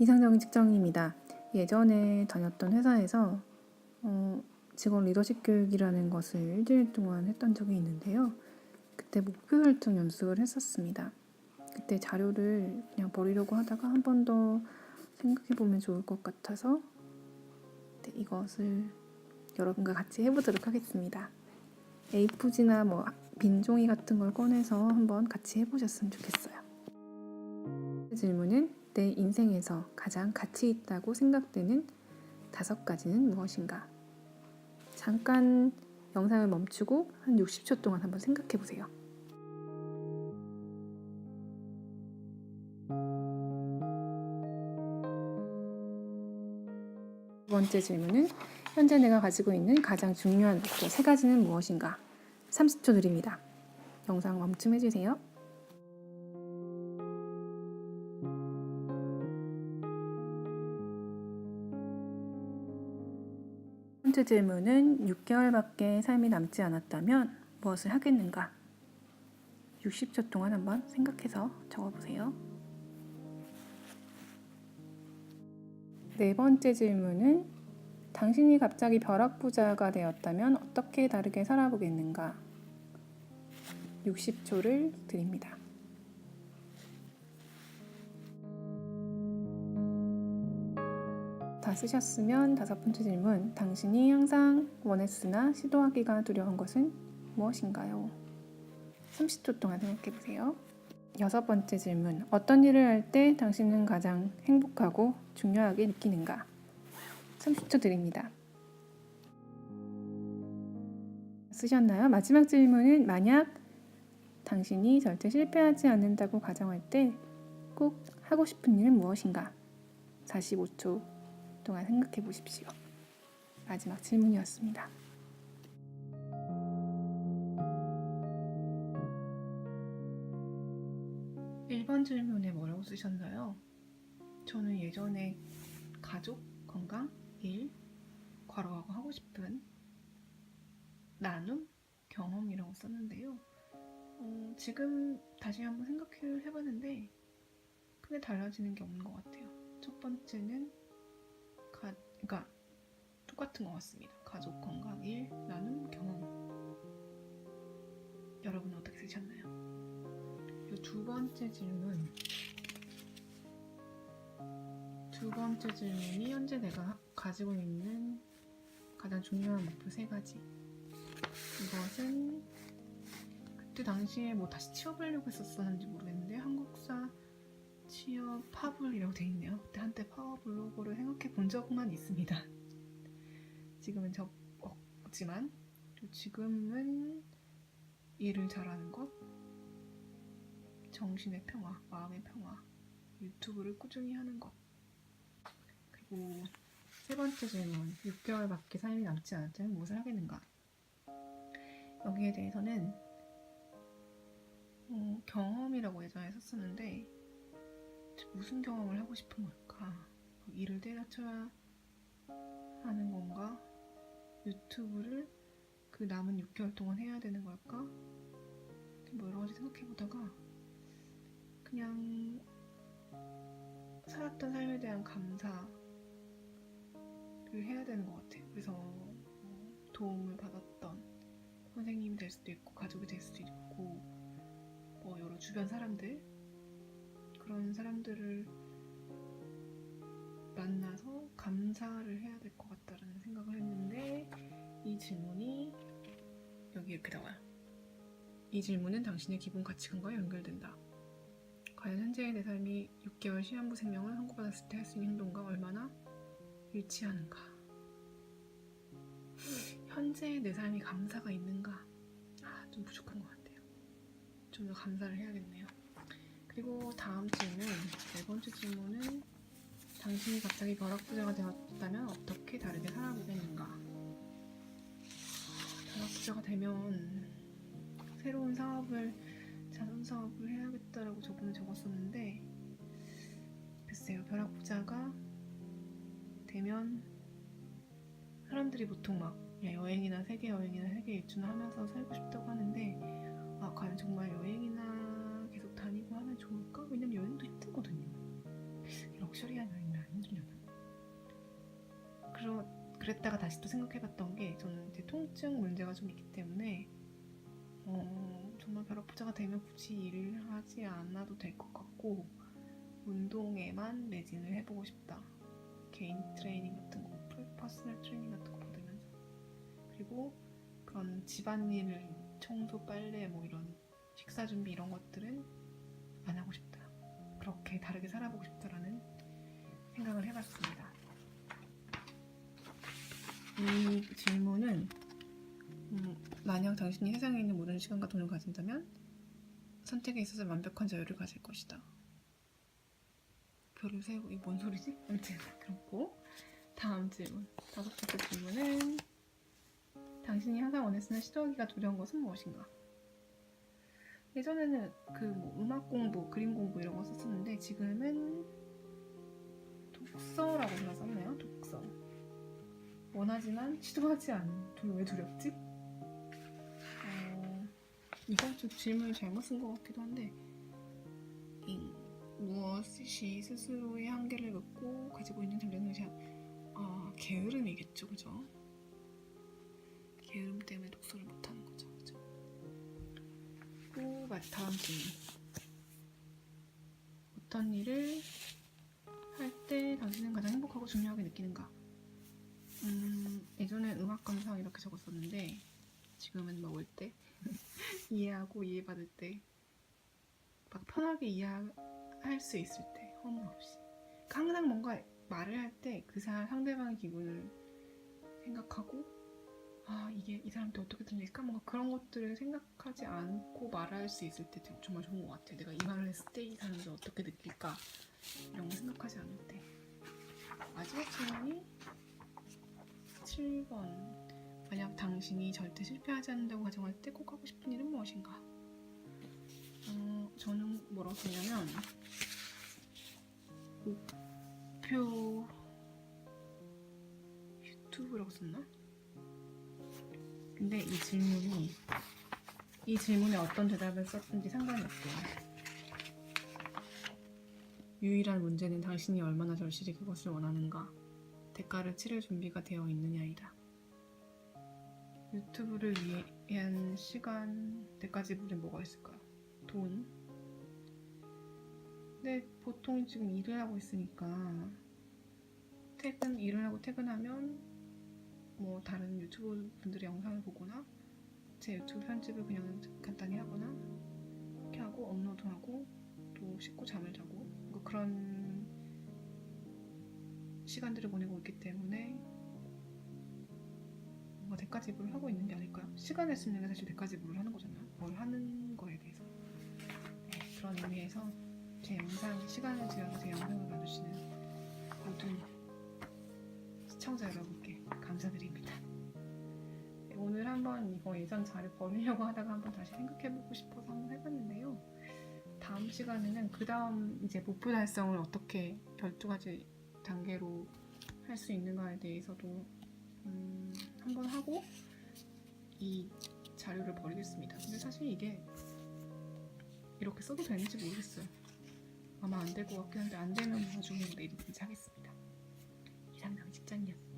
이상적인 직장인입니다. 예전에 다녔던 회사에서 어, 직원 리더십 교육이라는 것을 일주일 동안 했던 적이 있는데요. 그때 목표 설정 연습을 했었습니다. 그때 자료를 그냥 버리려고 하다가 한 번 더 생각해 보면 좋을 것 같아서 네, 이것을 여러분과 같이 해보도록 하겠습니다. A4지나 뭐 빈 종이 같은 걸 꺼내서 한번 같이 해보셨으면 좋겠어요. 질문은 내 인생에서 가장 가치 있다고 생각되는 다섯 가지는 무엇인가? 잠깐 영상을 멈추고 한 60초 동안 한번 생각해 보세요. 두 번째 질문은 현재 내가 가지고 있는 가장 중요한 목표 세 가지는 무엇인가? 30초 드립니다. 영상 멈춤해 주세요. 번째 질문은 6개월밖에 삶이 남지 않았다면 무엇을 하겠는가? 60초 동안 한번 생각해서 적어보세요. 네 번째 질문은 당신이 갑자기 벼락부자가 되었다면 어떻게 다르게 살아보겠는가? 60초를 드립니다. 다 쓰셨으면 다섯 번째 질문. 당신이 항상 원했으나 시도하기가 두려운 것은 무엇인가요? 30초 동안 생각해 보세요. 여섯 번째 질문. 어떤 일을 할 때 당신은 가장 행복하고 중요하게 느끼는가? 30초 드립니다. 쓰셨나요? 마지막 질문은 만약 당신이 절대 실패하지 않는다고 가정할 때 꼭 하고 싶은 일은 무엇인가? 45초 동안 생각해 보십시오. 마지막 질문이었습니다. 일번 질문에 뭐라고 쓰셨나요? 저는 예전에 가족, 건강, 일, 괄호하고 하고 싶은 나눔, 경험이라고 썼는데요. 어, 지금 다시 한번 생각을 해봤는데 크게 달라지는 게 없는 것 같아요. 첫 번째는 가, 그러니까 똑같은 것 같습니다. 가족, 건강, 일, 나눔, 경험. 여러분은 어떻게 쓰셨나요? 이두 번째 질문. 두 번째 질문이 현재 내가 가지고 있는 가장 중요한 목표 세 가지. 이것은 그때 당시에 뭐 다시 취업하려고 했었었는지 모르겠는데 파블이라고 돼 있네요. 그때 한때 파워 블로그를 생각해 본 적만 있습니다. 지금은 적 없지만 지금은 일을 잘하는 것, 정신의 평화, 마음의 평화, 유튜브를 꾸준히 하는 것. 그리고 세 번째 질문, 6개월밖에 삶이 남지 않았다면 무엇을 하겠는가? 여기에 대해서는 어, 경험이라고 예전에 썼었는데 무슨 경험을 하고 싶은 걸까? 일을 때려쳐야 하는 건가? 유튜브를 그 남은 6개월 동안 해야 되는 걸까? 뭐 여러 가지 생각해 보다가 그냥 살았던 삶에 대한 감사를 해야 되는 것 같아요. 그래서 뭐 도움을 받았던 선생님이 될 수도 있고 가족이 될 수도 있고 뭐 여러 주변 사람들 그런 사람들을 만나서 감사를 해야 될 것 같다라는 생각을 했는데 이 질문이 여기 이렇게 나와요. 이 질문은 당신의 기본 가치관과 연결된다. 과연 현재의 내 삶이 6개월 시한부 생명을 선고받았을 때 할 수 있는 행동과 얼마나 일치하는가? 현재의 내 삶이 감사가 있는가? 아, 좀 부족한 것 같아요. 좀 더 감사를 해야겠네요. 그리고 다음 질문, 네 번째 질문은 당신이 갑자기 벼락부자가 되었다면 어떻게 다르게 살아보겠는가? 벼락부자가 되면 새로운 사업을 자선 사업을 해야겠다라고 저번에 적었었는데 글쎄요 벼락부자가 되면 사람들이 보통 막 여행이나 세계 여행이나 세계 일주나 하면서 살고 싶다고 하는데 아 과연 정말 여행이나 좋을까? 왜냐면 여행도 힘들거든요. 럭셔리한 여행을 안 힘들려나? 그러, 그랬다가 다시 또 생각해봤던 게 저는 이제 통증 문제가 좀 있기 때문에 어, 정말 벼락 부자가 되면 굳이 일을 하지 않아도 될 것 같고 운동에만 매진을 해보고 싶다. 개인 트레이닝 같은 거, 퍼스널 트레이닝 같은 거 받으면서 그리고 그런 집안일을 청소, 빨래 뭐 이런 식사 준비 이런 것들은 안 하고 싶다. 그렇게 다르게 살아보고 싶다라는 생각을 해봤습니다. 이 질문은 음, 만약 당신이 세상에 있는 모든 시간과 돈을 가진다면 선택에 있어서 완벽한 자유를 가질 것이다. 별을 세우고 이뭔 소리지? 아무튼 그렇고 다음 질문 다섯 번째 질문은 당신이 항상 원했으나 시도하기가 두려운 것은 무엇인가? 예전에는 그 뭐 음악 공부, 그림 공부 이런 거 썼었는데 지금은 독서라고 제가 썼네요. 독서. 원하지만 시도하지. 두- 왜 두렵지? 어, 이거 좀 질문을 잘못 쓴 것 같기도 한데 이, 무엇이 스스로의 한계를 긋고 가지고 있는 잠재는 것이 아, 게으름이겠죠, 그죠? 게으름 때문에 독서를 못하는 거죠, 그죠? 또 마- 다음 질문. 어떤 일을 할 때 당신은 가장 행복하고 중요하게 느끼는가? 음, 예전에 음악 감상 이렇게 적었었는데 지금은 먹을 때 이해하고 이해받을 때 막 편하게 이해할 수 있을 때 허물 없이 항상 뭔가 말을 할 때 그 상대방의 기분을 생각하고 아 이게 이 사람한테 어떻게 들릴까? 뭔가 그런 것들을 생각하지 않고 말할 수 있을 때 정말 좋은 것 같아요. 내가 이 말을 했을 때 이 사람이 어떻게 느낄까? 이런 거 생각하지 않을 때. 마지막 질문이 7번. 만약 당신이 절대 실패하지 않는다고 가정할 때 꼭 하고 싶은 일은 무엇인가? 어, 저는 뭐라고 썼냐면 목표 유튜브라고 썼나? 근데 이 질문이 이 질문에 어떤 대답을 썼든지 상관이 없대요. 유일한 문제는 당신이 얼마나 절실히 그것을 원하는가, 대가를 치를 준비가 되어 있느냐이다. 유튜브를 위한 시간, 대가 지불에 뭐가 있을까요? 돈? 근데 보통 지금 일을 하고 있으니까 퇴근, 일을 하고 퇴근하면 뭐 다른 유튜브 분들의 영상을 보거나 제 유튜브 편집을 그냥 간단히 하거나 이렇게 하고 업로드하고 또 씻고 잠을 자고 뭐 그런 시간들을 보내고 있기 때문에 뭔가 대가 지불을 하고 있는 게 아닐까요? 시간을 쓰는 게 사실 대가 지불을 하는 거잖아요. 뭘 하는 거에 대해서. 네, 그런 의미에서 제 영상, 시간을 들여서 제 영상을 봐주시는 모든 시청자 여러분께 감사드립니다. 네, 오늘 한번 이거 예전 자료 버리려고 하다가 한번 다시 생각해보고 싶어서 한번 해봤는데요. 다음 시간에는 그 다음 이제 목표 달성을 어떻게 별두 가지 단계로 할 수 있는가에 대해서도 음, 한번 하고 이 자료를 버리겠습니다. 근데 사실 이게 이렇게 써도 되는지 모르겠어요. 아마 안 될 것 같긴 한데 안 되면 나중에 내리든지 하겠습니다. 이상당 직장이었습니다.